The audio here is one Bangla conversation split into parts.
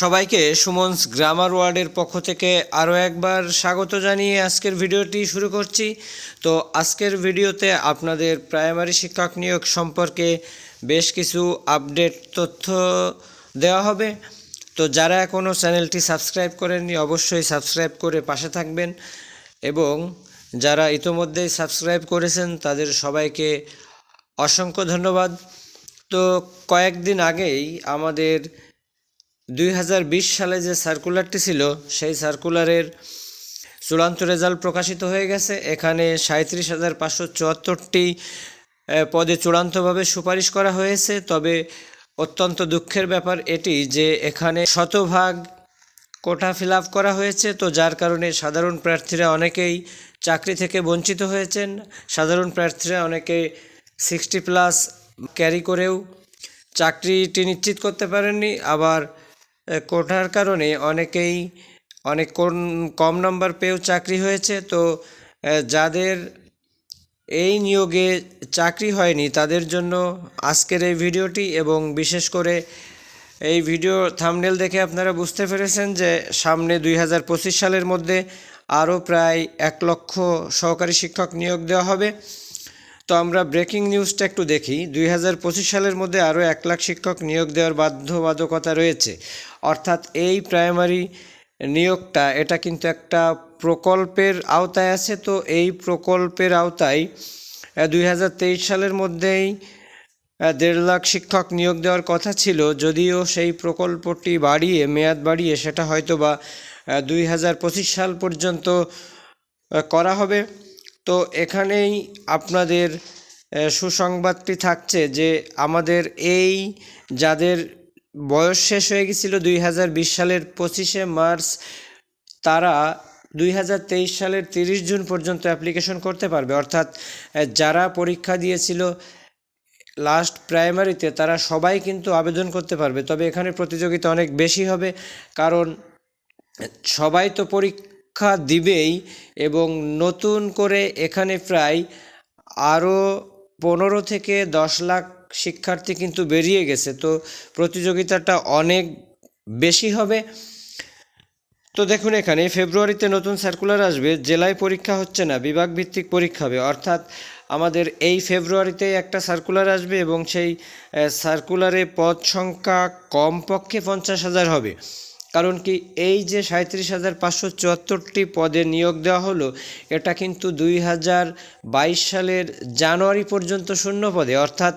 সবাইকে সুমনস গ্রামার ওয়ার্ডের পক্ষ থেকে আরও একবার স্বাগত জানিয়ে আজকের ভিডিওটি শুরু করছি। তো আজকের ভিডিওতে আপনাদের প্রাইমারি শিক্ষক নিয়োগ সম্পর্কে বেশ কিছু আপডেট তথ্য দেওয়া হবে। তো যারা এখনও চ্যানেলটি সাবস্ক্রাইব করেননি, অবশ্যই সাবস্ক্রাইব করে পাশে থাকবেন এবং যারা ইতোমধ্যেই সাবস্ক্রাইব করেছেন, তাদের সবাইকে অসংখ্য ধন্যবাদ। তো কয়েকদিন আগেই আমাদের দুই হাজার বিশ সালে যে সার্কুলারটি ছিল, সেই সার্কুলারের চূড়ান্ত রেজাল্ট প্রকাশিত হয়ে গেছে। এখানে সাঁত্রিশ হাজার পাঁচশো চুয়াত্তরটি পদে চূড়ান্তভাবে সুপারিশ করা হয়েছে। তবে অত্যন্ত দুঃখের ব্যাপার এটি যে এখানে শতভাগ কোটা ফিল করা হয়েছে। তো যার কারণে সাধারণ প্রার্থীরা অনেকেই চাকরি থেকে বঞ্চিত হয়েছেন। সাধারণ প্রার্থীরা অনেকে সিক্সটি প্লাস ক্যারি করেও চাকরিটি নিশ্চিত করতে পারেননি। আবার এ, কোটার কারণে অনেকেই অনেক কম নাম্বার পেয়েও চাকরি হয়েছে। তো যাদের এই নিয়োগে চাকরি হয়নি তাদের জন্য আজকের এই ভিডিওটি এবং বিশেষ করে এই ভিডিও থামনেল দেখে আপনারা বুঝতে পেরেছেন যে সামনে দুই হাজার পঁচিশ সালের মধ্যে আরও প্রায় এক লক্ষ সহকারী শিক্ষক নিয়োগ দেওয়া হবে। তো আমরা ব্রেকিং নিউজটা একটু দেখি। দুই হাজার পঁচিশ সালের মধ্যে আরও এক লাখ শিক্ষক নিয়োগ দেওয়ার বাধ্যবাধকতা রয়েছে। অর্থাৎ এই প্রাইমারি নিয়োগটা, এটা কিন্তু একটা প্রকল্পের আওতায় আছে। তো এই প্রকল্পের আওতায় দুই হাজার তেইশ সালের মধ্যেই দেড় লাখ শিক্ষক নিয়োগ দেওয়ার কথা ছিল। যদিও সেই প্রকল্পটি বাড়িয়ে, মেয়াদ বাড়িয়ে সেটা হয়তো বা দুই হাজার পঁচিশ সাল পর্যন্ত করা হবে। তো এখানেই আপনাদের সুসংবাদটি থাকছে যে আমাদের এই যাদের বয়স শেষ হয়ে গেছিল দুই হাজার বিশ সালের পঁচিশে মার্চ। তারা দুই হাজার তেইশ সালের তিরিশ জুন পর্যন্ত অ্যাপ্লিকেশন করতে পারবে। অর্থাৎ যারা পরীক্ষা দিয়েছিল লাস্ট প্রাইমারিতে, তারা সবাই কিন্তু আবেদন করতে পারবে। তবে এখানে প্রতিযোগিতা অনেক বেশি হবে, কারণ সবাই তো পরীক্ষা দিবেই এবং নতুন করে এখানে প্রায় আরও পনেরো থেকে দশ লাখ শিক্ষার্থী কিন্তু বেরিয়ে গেছে, তো প্রতিযোগিতাটা অনেক বেশি হবে। তো দেখুন এখানে, ফেব্রুয়ারিতে নতুন সার্কুলার আসবে, জেলায় পরীক্ষা হচ্ছে না বিভাগ ভিত্তিক পরীক্ষা হবে। অর্থাৎ আমাদের এই ফেব্রুয়ারিতে একটা সার্কুলার আসবে এবং সেই সার্কুলারে পদ সংখ্যা কমপক্ষে পঞ্চাশ হাজার হবে। কারণ কি, এই যে সাঁত্রিশ হাজার পাঁচশো চুয়াত্তরটি পদে নিয়োগ দেওয়া হলো, এটা কিন্তু দুই হাজার বাইশ সালের জানুয়ারি পর্যন্ত শূন্য পদে। অর্থাৎ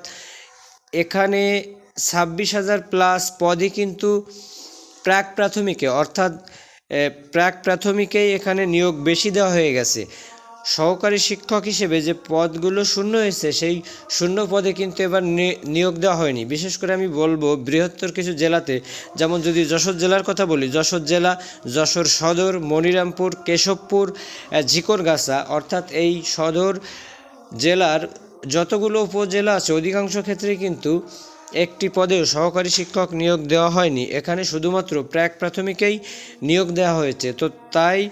এখানে ছাব্বিশ হাজার প্লাস পদই কিন্তু প্রাক প্রাথমিকে, অর্থাৎ প্রাক প্রাথমিকেই এখানে নিয়োগ বেশি দেওয়া হয়ে গেছে। সহকারী শিক্ষক হিসেবে যে পদগুলো শূন্য হয়েছে, সেই শূন্য পদে কিন্তু এবার নিয়োগ দেওয়া হয়নি। বিশেষ করে আমি বলব বৃহত্তর কিছু জেলাতে, যেমন যদি যশোর জেলার কথা বলি, যশোর জেলা, যশোর সদর, মনিরামপুর, কেশবপুর ঝিকরগাছা, অর্থাৎ এই সদর জেলার যতগুলো উপজেলা আছে, অধিকাংশ ক্ষেত্রেই কিন্তু একটি পদেও সহকারী শিক্ষক নিয়োগ দেওয়া হয়নি। এখানে শুধুমাত্র প্রাক প্রাথমিকেই নিয়োগ দেওয়া হয়েছে। তো তাই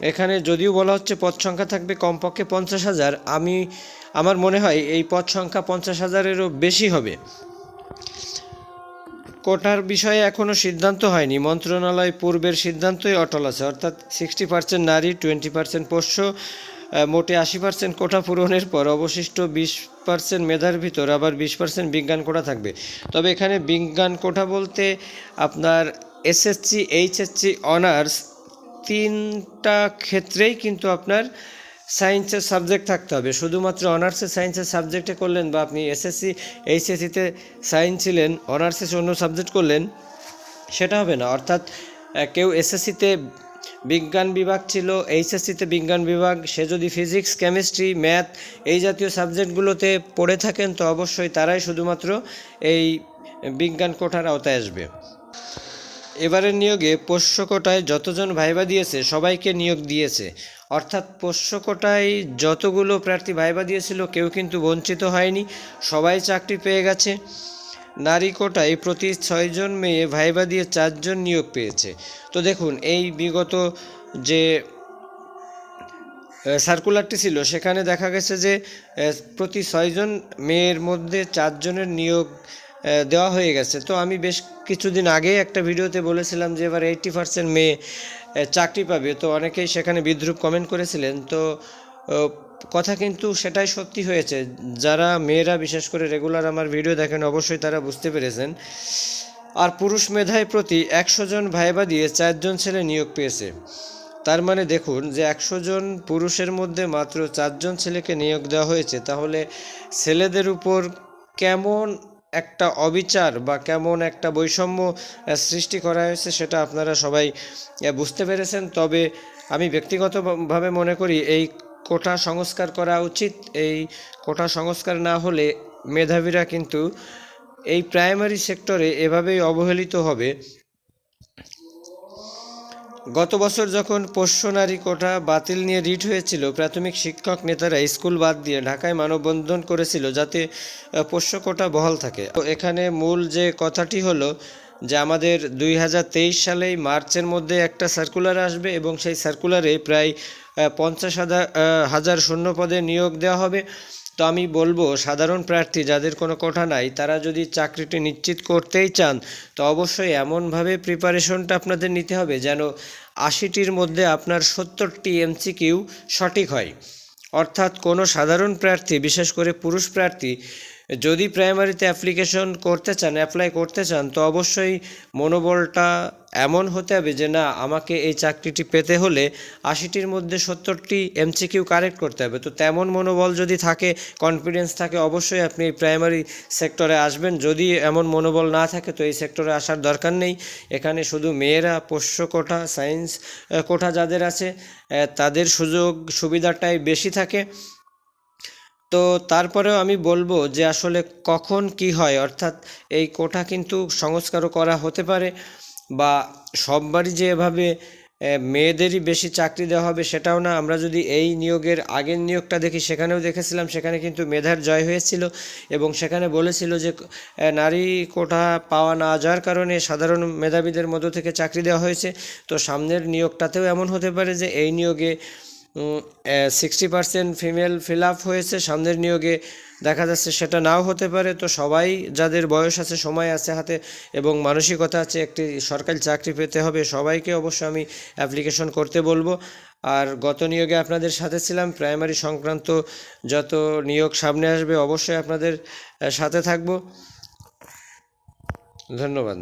এখানে যদিও বলা হচ্ছে পদ সংখ্যা থাকবে কমপক্ষে পঞ্চাশ হাজার, আমি, আমার মনে হয় এই পদ সংখ্যা পঞ্চাশ হাজারেরও বেশি হবে। কোটার বিষয়ে এখনও সিদ্ধান্ত হয়নি। মন্ত্রণালয় পূর্বের সিদ্ধান্তই অটল আছে। অর্থাৎ সিক্সটি পার্সেন্ট নারী টোয়েন্টি পার্সেন্ট পোষ্য মোটে আশি পার্সেন্ট কোটা পূরণের পর অবশিষ্ট বিশ পার্সেন্ট মেধার ভিতর আবার বিশ পার্সেন্ট বিজ্ঞান কোটা থাকবে। তবে এখানে বিজ্ঞান কোটা বলতে আপনার এসএসসি এইচএসসি অনার্স তিনটা ক্ষেত্রেই কিন্তু আপনার সায়েন্সের সাবজেক্ট থাকতে হবে। শুধুমাত্র অনার্সের সায়েন্সের সাবজেক্টে করলেন বা আপনি এসএসসি এইচএসসিতে সায়েন্স ছিলেন অনার্সে অন্য সাবজেক্ট করলেন, সেটা হবে না। অর্থাৎ কেউ এসএসসিতে বিজ্ঞান বিভাগ ছিল, এইচএসসিতে বিজ্ঞান বিভাগ। সে যদি ফিজিক্স, কেমিস্ট্রি, ম্যাথ এই জাতীয় সাবজেক্টগুলোতে পড়ে থাকেন, তো অবশ্যই তারাই শুধুমাত্র এই বিজ্ঞান কোঠার আওতায় আসবে। এবারের নিয়োগে পোষ্য কোটায় যতজন ভাইবা দিয়েছে, সবাইকে নিয়োগ দিয়েছে। অর্থাৎ পোষ্য কোটায় যতগুলো প্রার্থী ভাইবা দিয়েছিল, কেউ কিন্তু বঞ্চিত হয়নি। সবাই চাকরি পেয়ে গেছে। নারী কোটায় প্রতি ছয়জন মেয়ে ভাইবা দিয়ে চারজন নিয়োগ পেয়েছে। তো দেখুন, এই বিগত যে সার্কুলারটি ছিল, সেখানে দেখা গেছে যে প্রতি ছয়জন মেয়ের মধ্যে চারজনের নিয়োগ দেওয়া হয়ে গেছে। তো আমি বেশ কিছুদিন আগেই একটা ভিডিওতে বলেছিলাম যে, এবার এইট্টি পার্সেন্ট মেয়ে চাকরি পাবে। তো অনেকেই সেখানে বিদ্রুপ কমেন্ট করেছিলেন। তো কথা কিন্তু সেটাই সত্যি হয়েছে। যারা মেয়েরা বিশেষ করে রেগুলার আমার ভিডিও দেখেন, অবশ্যই তারা বুঝতে পেরেছেন। আর পুরুষ মেধায় প্রতি একশো জন ভাইবা দিয়ে চারজন ছেলে নিয়োগ পেয়েছে। তার মানে দেখুন যে একশো জন পুরুষের মধ্যে মাত্র চারজন ছেলেকে নিয়োগ দেওয়া হয়েছে, তাহলে ছেলেদের উপর কেমন একটা অবিচার বা কেমন একটা বৈষম্য সৃষ্টি করা হয়েছে সেটা আপনারা সবাই বুঝতে পেরেছেন। তবে আমি ব্যক্তিগতভাবে মনে করি এই কোটা সংস্কার করা উচিত। এই কোটা সংস্কার না হলে মেধাবীরা কিন্তু এই প্রাইমারি সেক্টরে এভাবেই অবহেলিত হবে। গত বছর যখন পোষ্য নারী কোটা বাতিল নিয়ে রিট হয়েছিল, প্রাথমিক শিক্ষক নেতারা স্কুল বাদ দিয়ে ঢাকায় মানববন্ধন করেছিল যাতে পোষ্য কোটা বহাল থাকে। এখানে মূল যে কথাটি হলো যে আমাদের দুই হাজার তেইশ সালেই মার্চের মধ্যে একটা সার্কুলার আসবে এবং সেই সার্কুলারে প্রায় পঞ্চাশ হাজার হাজার শূন্য পদে নিয়োগ দেওয়া হবে। তো আমি বলব, সাধারণ প্রার্থী যাদের কোনো কোঠা নাই, তারা যদি চাকরিটি নিশ্চিত করতেই চান, তো অবশ্যই এমনভাবে প্রিপারেশনটা আপনাদের নিতে হবে যেন আশিটির মধ্যে আপনার সত্তরটি এমসিকিউ সঠিক হয়। অর্থাৎ কোনো সাধারণ প্রার্থী, বিশেষ করে পুরুষ প্রার্থী যদি প্রাইমারিতে অ্যাপ্লিকেশন করতে চান অ্যাপ্লাই করতে চান, তো অবশ্যই মনোবলটা এমন হতে হবে যে, না, আমাকে এই চাকরিটি পেতে হলে আশিটির মধ্যে সত্তরটি এমসিকিউ কারেক্ট করতে হবে। তো তেমন মনোবল যদি থাকে কনফিডেন্স থাকে, অবশ্যই আপনি এই প্রাইমারি সেক্টরে আসবেন। যদি এমন মনোবল না থাকে, তো এই সেক্টরে আসার দরকার নেই। এখানে শুধু মেয়েরা, পোষ্য কোঠা সায়েন্স কোঠা যাদের আছে তাদের সুযোগ সুবিধাটাই বেশি থাকে। তো তারপরেও আমি বলব যে আসলে কখন কি হয়, অর্থাৎ এই কোটা কিন্তু সংস্কারও করা হতে পারে বা সববারই যে এভাবে মেয়েদেরই বেশি চাকরি দেওয়া হবে সেটাও না। আমরা যদি এই নিয়োগের আগের নিয়োগটা দেখি, সেখানেও দেখেছিলাম, সেখানে কিন্তু মেধার জয় হয়েছিল এবং সেখানে বলেছিল যে নারী কোটা পাওয়া না যাওয়ার কারণে সাধারণ মেধাবীদের মধ্য থেকে চাকরি দেওয়া হয়েছে। তো সামনের নিয়োগটাতেও এমন হতে পারে যে এই নিয়োগে sixty percent female fill up হয়েছে, সামনের নিয়োগে দেখা যাচ্ছে সেটা নাও হতে পারে। তো সবাই যাদের বয়স আছে, সময় আছে হাতে এবং মানসিকতা আছে, একটি সরকারি চাকরি পেতে হবে, সবাইকে অবশ্য আমি অ্যাপ্লিকেশন করতে বলব। আর গত নিয়োগে আপনাদের সাথে ছিলাম প্রাইমারি সংক্রান্ত যত নিয়োগ সামনে আসবে, অবশ্যই আপনাদের সাথে থাকব। ধন্যবাদ।